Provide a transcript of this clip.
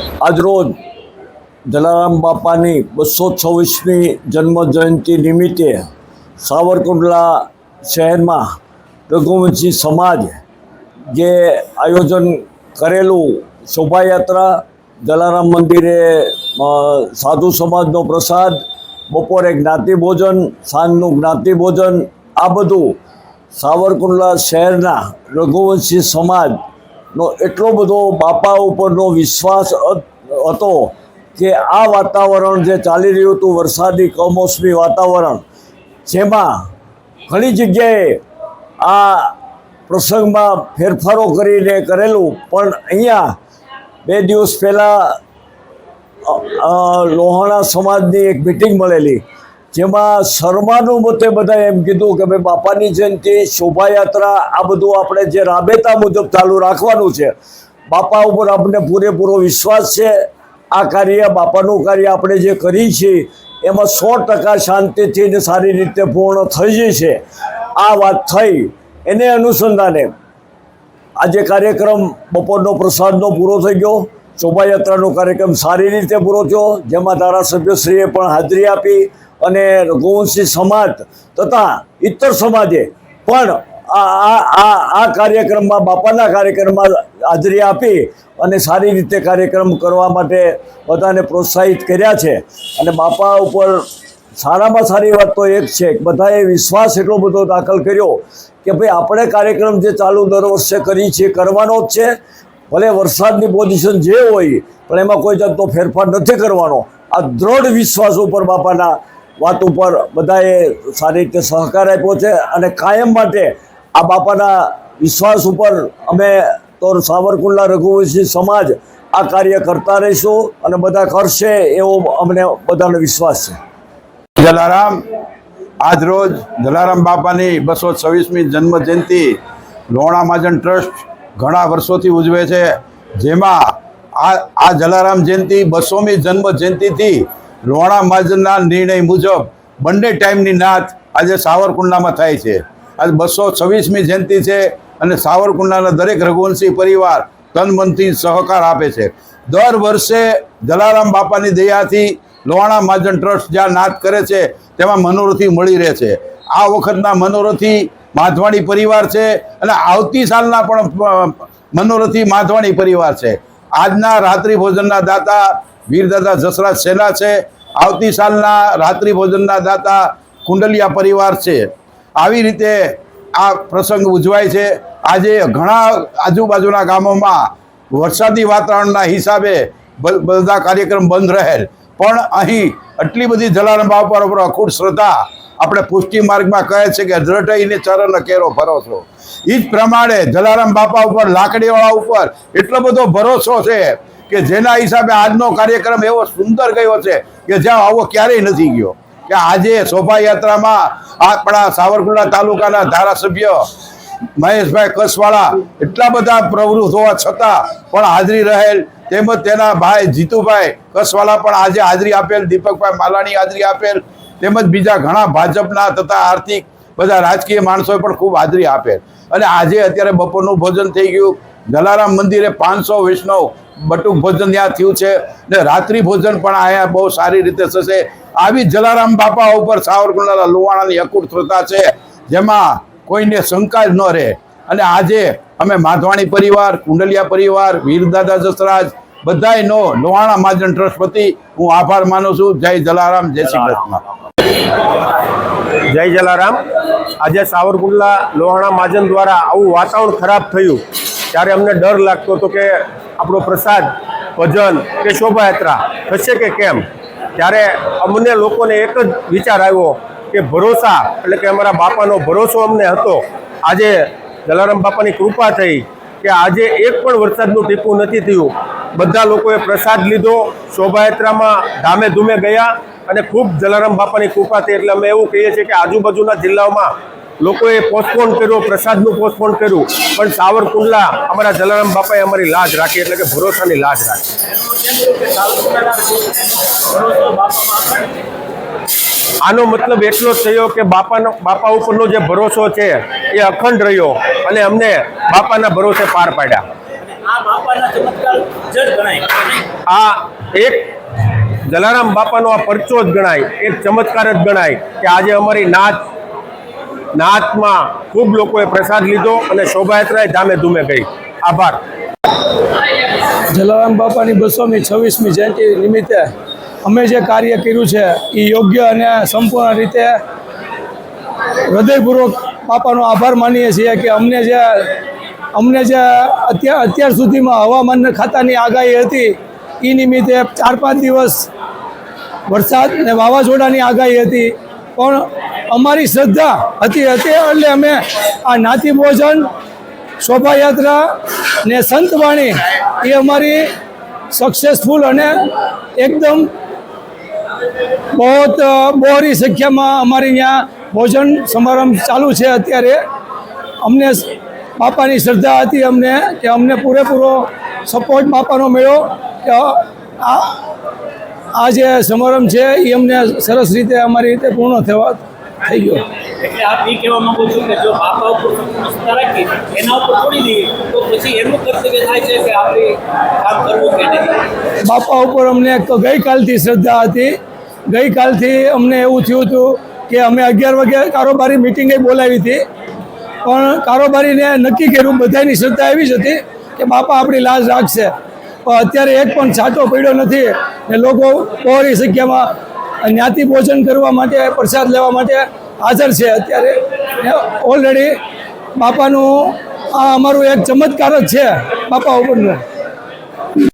આજરોજ જલારામ બાપાની બસો છવ્વીસમી જન્મ જયંતિ નિમિત્તે સાવરકુંડલા શહેરમાં રઘુવંશી સમાજ જે આયોજન કરેલું શોભાયાત્રા, જલારામ મંદિરે સાધુ સમાજનો પ્રસાદ, બપોરે જ્ઞાતિ ભોજન, સાંજનું જ્ઞાતિ ભોજન, આ બધું સાવરકુંડલા શહેરના રઘુવંશી સમાજનો એટલો બધો બાપા ઉપરનો વિશ્વાસ હતો કે આ વાતાવરણ જે ચાલી રહ્યું હતું, વરસાદી, કમોસમી વાતાવરણ, જેમાં ઘણી જગ્યાએ આ પ્રસંગમાં ફેરફારો કરીને કરેલું, પણ અહીંયા બે દિવસ પહેલાં લોહાણા સમાજની એક મિટિંગ મળેલી. જેમાં સર્વાનુમતે બધાએ એમ કીધું કે ભાઈ બાપાની જયંતિ, શોભાયાત્રા, આ બધું આપણે જે રાબેતા મુજબ ચાલુ રાખવાનું છે. બાપા ઉપર આપણને પૂરેપૂરો વિશ્વાસ છે. આ કાર્ય, બાપાનું કાર્ય આપણે જે કરી છીએ, એમાં સો ટકા શાંતિથી ને સારી રીતે પૂર્ણ થઈ જશે આ વાત થઈ. એને અનુસંધાને આજે કાર્યક્રમ બપોરનો પ્રસાદનો પૂરો થઈ ગયો. શોભાયાત્રાનો કાર્યક્રમ સારી રીતે પૂરો થયો. જેમાં ધારાસભ્યશ્રીએ પણ હાજરી આપી. અને રઘુવંશી સમાજ તથા ઇતર સમાજે પણ આ આ આ કાર્યક્રમમાં, બાપાના કાર્યક્રમમાં હાજરી આપી અને સારી રીતે કાર્યક્રમ કરવા માટે બધાને પ્રોત્સાહિત કર્યા છે. અને બાપા ઉપર સારામાં સારી વાત તો એક છે બધાએ વિશ્વાસ એટલો બધો દાખલ કર્યો કે ભાઈ આપણે કાર્યક્રમ જે ચાલુ દર વર્ષે કરીએ છીએ કરવાનો જ છે. ભલે વરસાદની પોઝિશન જે હોય, પણ એમાં કોઈ જાતનો ફેરફાર નથી કરવાનો. આ દ્રઢ વિશ્વાસ ઉપર બાપાના વાત ઉપર બધાએ સારી રીતે સહકાર આપ્યો છે અને કાયમ માટે આ બાપાના વિશ્વાસ ઉપર અમે તો સાવરકુંડલા રઘુવંશી સમાજ આ કાર્ય કરતા રહીશું અને બધા કરશે એવો અમને બધાનો વિશ્વાસ છે. જલારામ, આજ રોજ જલારામ બાપાની બસો છવ્વીસમી જન્મ જયંતિ લોણા મહાજન ટ્રસ્ટ ઘણા વર્ષોથી ઉજવે છે. જેમાં આ આ જલારામ જયંતિ બસોમી જન્મ જયંતિથી લોણા મહાજનના નિર્ણય મુજબ બંને ટાઈમની નાત આજે સાવરકુંડલામાં થાય છે. આજે બસો છવ્વીસમી જયંતિ છે અને સાવરકુંડલાના દરેક રઘુવંશી પરિવાર તન મનથી સહકાર આપે છે. દર વર્ષે જલારામ બાપાની દયાથી લોહાણા મહાજન ટ્રસ્ટ જ્યાં નાદ કરે છે, તેમાં મનોરથી મળી રહે છે. આ વખતના મનોરથી માધવાણી પરિવાર છે અને આવતી સાલના પણ મનોરથી માધવાણી પરિવાર છે. આજના રાત્રિ ભોજનના દાતા વીરદાદા જસરાજ સેના છે. આવતી સાલના રાત્રિ ભોજનના દાતા કુંડલિયા પરિવાર છે. આવી રીતે આ પ્રસંગ ઉજવાય છે. આજે ઘણા આજુબાજુના ગામોમાં વરસાદી વાતાવરણના હિસાબે બધા કાર્યક્રમ બંધ રહેલ. પણ અહીં આટલી બધી જલારામ બાપા ઉપર અખૂટ શ્રદ્ધા આપણે પુષ્ટિ માર્ગમાં કહે છે કે દ્રઢઈને ચરણ કેરો ભરોસો એ જ પ્રમાણે જલારામ બાપા ઉપર, લાકડીવાળા ઉપર એટલો બધો ભરોસો છે કે જેના હિસાબે આજનો કાર્યક્રમ એવો સુંદર ગયો છે કે જ્યાં આવો ક્યારેય નથી ગયો. કે આજે શોભાયાત્રામાં આપણા સાવરકુંડલા તાલુકાના ધારાસભ્ય મહેશભાઈ કસવાળા એટલા બધા પ્રવૃત્ત હોવા છતાં પણ હાજરી રહેલ તેમજ તેના ભાઈ જીતુભાઈ કસવાળા પણ આજે હાજરી આપેલ, દીપકભાઈ માલાણી હાજરી આપેલ તેમજ બીજા ઘણા ભાજપના તથા આર્થિક બધા રાજકીય માણસોએ પણ ખૂબ હાજરી આપેલ અને આજે અત્યારે બપોરનું ભોજન થઈ ગયું. જલારામ મંદિરે પાંચસો વૈષ્ણવ બટુક ભોજન ત્યાં થયું છે. ને રાત્રિ ભોજન પણ અહીંયા બહુ સારી રીતે થશે. આવી જલારામ બાપા ઉપર સાવરકુંડલા લુવાણાની અકૂટ શ્રદ્ધા છે. જેમાં કોઈને શંકા જ ન રહે. અને આજે અમે માધવાણી પરિવાર, કુંડલિયા પરિવાર વીરદાદા જસરાજ, બધાયનો લોહાણા મહાજન ટ્રસ્ટ વતી હું આભાર માનું છું. જય જલારામ, જય શ્રી કૃષ્ણ. જય જલારામ. આજે સાવરકુંડલા લોહાણા મહાજન દ્વારા આવું વાતાવરણ ખરાબ થયું, ત્યારે અમને ડર લાગતો હતો કે આપણો પ્રસાદ, ભજન કે શોભાયાત્રા થશે કે કેમ? ત્યારે અમને લોકોને એક જ વિચાર આવ્યો કે ભરોસા, એટલે કે અમારા બાપાનો ભરોસો અમને હતો. આજે જલારામ બાપાની કૃપા થઈ કે આજે એક પણ વરસાદનું ટીપું નથી થયું. બધા લોકોએ પ્રસાદ લીધો, શોભાયાત્રામાં ધામે ધૂમે ગયા અને ખૂબ જલારામ બાપાની કૃપા થઈ એટલે અમે એવું કહીએ છીએ કે આજુબાજુના જિલ્લાઓમાં લોકોએ પોસ્ટપોન કર્યો પ્રસાદનું પોસ્ટપોન કર્યું. પણ સાવરકુંડલા અમારા જલારામ બાપાએ અમારી લાજ રાખી એટલે કે ભરોસાની લાજ રાખી. આનો મતલબ એટલો જ થયો કે બાપાનો બાપા ઉપરનો જે ભરોસો છે એ અખંડ રહ્યો અને અમને બાપાના ભરોસે પાર પાડ્યા. આ એક જલારામ બાપાનો આ પરચો જ ગણાય એક ચમત્કાર જ ગણાય કે આજે અમારી નાત નાચમાં ખૂબ લોકોએ પ્રસાદ લીધો અને શોભાયાત્રાએ ધામે ધૂમે ગઈ. આભાર. જલારામ બાપાની બસોમી, છવ્વીસમી જયંતિ નિમિત્તે અમે જે કાર્ય કર્યું છે એ યોગ્ય અને સંપૂર્ણ રીતે હૃદયપૂર્વક બાપાનો આભાર માનીએ છીએ કે અમને જે અમને જે અત્યાર અત્યાર સુધીમાં હવામાન ખાતાની આગાહી હતી એ નિમિત્તે ચાર પાંચ દિવસ વરસાદ અને વાવાઝોડાની આગાહી હતી. પણ અમારી શ્રદ્ધા હતી હતી એટલે અમે આ નાતી ભોજન, શોભાયાત્રા ને સંતવાણી એ અમારી સક્સેસફુલ અને એકદમ બહુ બહોરી સંખ્યામાં અમારી ત્યાં ભોજન સમારંભ ચાલુ છે અત્યારે. અમને બાપાની શ્રદ્ધા હતી અમને કે અમને પૂરેપૂરો સપોર્ટ બાપાનો મળ્યો કે આ આ જે સમારંભ છે એ અમને સરસ રીતે અમારી રીતે પૂર્ણ થવા થઈ ગયો. એટલે આપ એ કહેવા માંગુ છું કે જો બાપા ઉપર સંપૂર્ણ શ્રદ્ધા રાખી એના ઉપર છોડી દઈએ તો પછી એનું કર્તવ્ય થાય છે કે આપણે કામ કરવું કે નહીં? બાપા ઉપર અમને ક- ગઈકાલથી શ્રદ્ધા હતી. ગઈકાલથી અમને એવું થયું હતું કે અમે અગિયાર વાગે કારોબારી મિટિંગે બોલાવી હતી. પણ કારોબારીને નક્કી કર્યું બધાની શ્રદ્ધા એવી જ હતી કે બાપા આપણી લાજ રાખશે. અત્યારે એક પણ છાંટો પડ્યો નથી ને લોકો બહોળી સંખ્યામાં જ્ઞાતિ ભોજન કરવા માટે, પ્રસાદ લેવા માટે હાજર છે અત્યારે. ઓલરેડી બાપાનું, આ અમારું એક ચમત્કાર જ છે બાપા ઉપરનું.